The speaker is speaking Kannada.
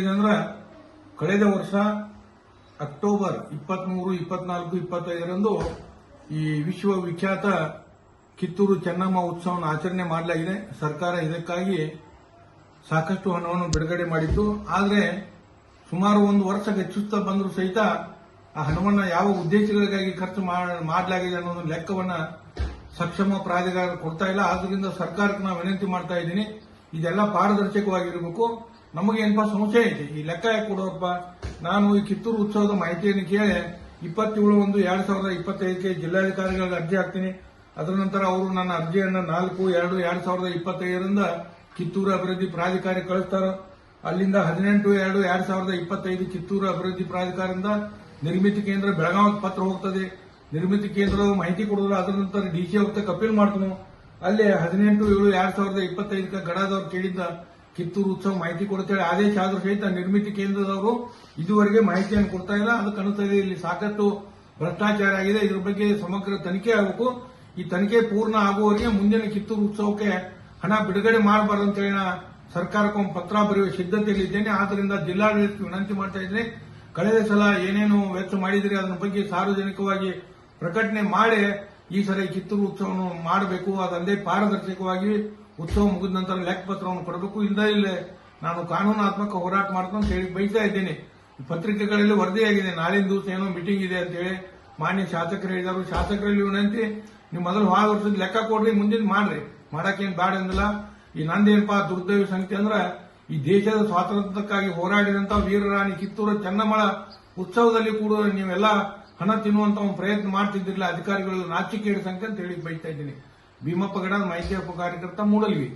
ಇದಂದ್ರೆ ಕಳೆದ ವರ್ಷ ಅಕ್ಟೋಬರ್ ಇಪ್ಪತ್ಮೂರು, ಇಪ್ಪತ್ನಾಲ್ಕು, ಇಪ್ಪತ್ತೈದರಂದು ಈ ವಿಶ್ವ ವಿಖ್ಯಾತ ಕಿತ್ತೂರು ಚೆನ್ನಮ್ಮ ಉತ್ಸವವನ್ನು ಆಚರಣೆ ಮಾಡಲಾಗಿದೆ. ಸರ್ಕಾರ ಇದಕ್ಕಾಗಿ ಸಾಕಷ್ಟು ಹಣವನ್ನು ಬಿಡುಗಡೆ ಮಾಡಿತ್ತು. ಆದರೆ ಸುಮಾರು ಒಂದು ವರ್ಷ ಹೆಚ್ಚುತ್ತಾ ಬಂದರೂ ಸಹಿತ ಆ ಹಣವನ್ನು ಯಾವ ಉದ್ದೇಶಗಳಿಗಾಗಿ ಖರ್ಚು ಮಾಡಲಾಗಿದೆ ಅನ್ನೋ ಒಂದು ಲೆಕ್ಕವನ್ನು ಸಕ್ಷಮ ಪ್ರಾಧಿಕಾರ ಕೊಡ್ತಾ ಇಲ್ಲ. ಆದ್ದರಿಂದ ಸರ್ಕಾರಕ್ಕೆ ನಾವು ವಿನಂತಿ ಮಾಡ್ತಾ ಇದ್ದೀನಿ. ಇದೆಲ್ಲ ಪಾರದರ್ಶಕವಾಗಿರಬೇಕು. ನಮಗೆ ಏನಪ್ಪ ಸಮಸ್ಯೆ ಐತಿ? ಈ ಲೆಕ್ಕ ಯಾಕೆ ಕೊಡೋಪ್ಪ. ನಾನು ಈ ಕಿತ್ತೂರು ಉತ್ಸವದ ಮಾಹಿತಿಯನ್ನು ಕೇಳಿ ಇಪ್ಪತ್ತೇಳು ಒಂದು ಎರಡು ಸಾವಿರದ ಇಪ್ಪತ್ತೈದಕ್ಕೆ ಜಿಲ್ಲಾಧಿಕಾರಿಗಳಿಗೆ ಅರ್ಜಿ ಹಾಕ್ತೀನಿ. ಅದರ ನಂತರ ಅವರು ನನ್ನ ಅರ್ಜಿಯನ್ನು ನಾಲ್ಕು, ಎರಡು ಎರಡು ಸಾವಿರದ ಇಪ್ಪತ್ತೈದರಿಂದ ಕಿತ್ತೂರು ಅಭಿವೃದ್ಧಿ ಪ್ರಾಧಿಕಾರ ಕಳಿಸ್ತಾರ? ಅಲ್ಲಿಂದ ಹದಿನೆಂಟು, ಎರಡು, ಎರಡ್ ಸಾವಿರದ ಇಪ್ಪತ್ತೈದು ಕಿತ್ತೂರು ಅಭಿವೃದ್ಧಿ ಪ್ರಾಧಿಕಾರದಿಂದ ನಿರ್ಮಿತಿ ಕೇಂದ್ರ ಬೆಳಗಾವಿ ಪತ್ರ ಹೋಗ್ತದೆ. ನಿರ್ಮಿತಿ ಕೇಂದ್ರದ ಮಾಹಿತಿ ಕೊಡೋದು ಅದರ ನಂತರ ಡಿಸಿ ಅವ್ರ ಅಪೀಲ್ ಮಾಡ್ತೀನಿ. ಅಲ್ಲಿ ಹದಿನೆಂಟು, ಏಳು, ಎರಡು ಸಾವಿರದ ಇಪ್ಪತ್ತೈದಕ್ಕೆ ಗಡಾದವ್ರು ಕೇಳಿದ್ದ ಕಿತ್ತೂರು ಉತ್ಸವ ಮಾಹಿತಿ ಕೊಡುತ್ತೇಳಿ ಆದೇಶ ಆದರೂ ಸಹಿತ ನಿರ್ಮಿತಿ ಕೇಂದ್ರದವರು ಇದುವರೆಗೆ ಮಾಹಿತಿಯನ್ನು ಕೊಡ್ತಾ ಇಲ್ಲ. ಅದು ಕಾಣುತ್ತದೆ ಇಲ್ಲಿ ಸಾಕಷ್ಟು ಭ್ರಷ್ಟಾಚಾರ ಆಗಿದೆ. ಇದರ ಬಗ್ಗೆ ಸಮಗ್ರ ತನಿಖೆ ಆಗಬೇಕು. ಈ ತನಿಖೆ ಪೂರ್ಣ ಆಗುವವರೆಗೆ ಮುಂದಿನ ಕಿತ್ತೂರು ಉತ್ಸವಕ್ಕೆ ಹಣ ಬಿಡುಗಡೆ ಮಾಡಬಾರದು ಅಂತ ಹೇಳಿ ಸರ್ಕಾರಕ್ಕೊಂದು ಪತ್ರ ಬರೆಯುವ ಸಿದ್ಧತೆಯಲ್ಲಿದ್ದೇನೆ ಆದ್ದರಿಂದ ಜಿಲ್ಲಾಡಳಿತಕ್ಕೆ ವಿನಂತಿ ಮಾಡ್ತಾ ಇದ್ದೇನೆ. ಕಳೆದ ಸಲ ಏನೇನು ವೆಚ್ಚ ಮಾಡಿದ್ರೆ ಅದರ ಬಗ್ಗೆ ಸಾರ್ವಜನಿಕವಾಗಿ ಪ್ರಕಟಣೆ ಮಾಡಿ ಈ ಸಲ ಕಿತ್ತೂರು ಉತ್ಸವವನ್ನು ಮಾಡಬೇಕು. ಅದಲ್ಲದೆ ಪಾರದರ್ಶಕವಾಗಿ ಉತ್ಸವ ಮುಗಿದ ನಂತರ ಲೆಕ್ಕಪತ್ರವನ್ನು ಕೊಡಬೇಕು ಇಲ್ಲದ ಇಲ್ಲೇ ನಾನು ಕಾನೂನಾತ್ಮಕ ಹೋರಾಟ ಮಾಡ್ಕೊಂಡು ಹೇಳಿ ಬೈತಾ ಇದ್ದೇನೆ. ಪತ್ರಿಕೆಗಳಲ್ಲಿ ವರದಿಯಾಗಿದೆ, ನಾಳಿನ ದಿವಸ ಏನೋ ಮೀಟಿಂಗ್ ಇದೆ ಅಂತ ಹೇಳಿ ಮಾನ್ಯ ಶಾಸಕರು ಹೇಳಿದರು. ಶಾಸಕರಲ್ಲಿ ವಿನಂತಿ ನೀವು ಮೊದಲು ಹೋದ ವರ್ಷದ ಲೆಕ್ಕ ಕೊಡ್ರಿ, ಮುಂದಿನ ಮಾಡ್ರಿ. ಮಾಡಕ್ಕೇನು ಬ್ಯಾಡ ಅಂದಿಲ್ಲ. ಈ ನಂದೇನಪ್ಪ ದುರ್ದೈವ ಸಂಖ್ಯೆ ಅಂದ್ರೆ, ಈ ದೇಶದ ಸ್ವಾತಂತ್ರ್ಯಕ್ಕಾಗಿ ಹೋರಾಡಿದಂತ ವೀರರಾಣಿ ಕಿತ್ತೂರು ಚೆನ್ನಮ್ಮಳ ಉತ್ಸವದಲ್ಲಿ ಕೂಡ ನೀವೆಲ್ಲ ಹಣ ತಿನ್ನುವಂತ ಒಂದು ಪ್ರಯತ್ನ ಮಾಡ್ತಿದ್ದಿರಲಿಲ್ಲ. ಅಧಿಕಾರಿಗಳು ನಾಚಿಕೆಯ ಸಂಖ್ಯೆ ಅಂತ ಹೇಳಿ ಬೈತಾ ಇದ್ದೀನಿ. ಭೀಮಪ್ಪ ಗಡ ಮಾಹಿತಿ ಹಕ್ಕು ಕಾರ್ಯಕರ್ತ ಮೂಡಲ್ವಿ.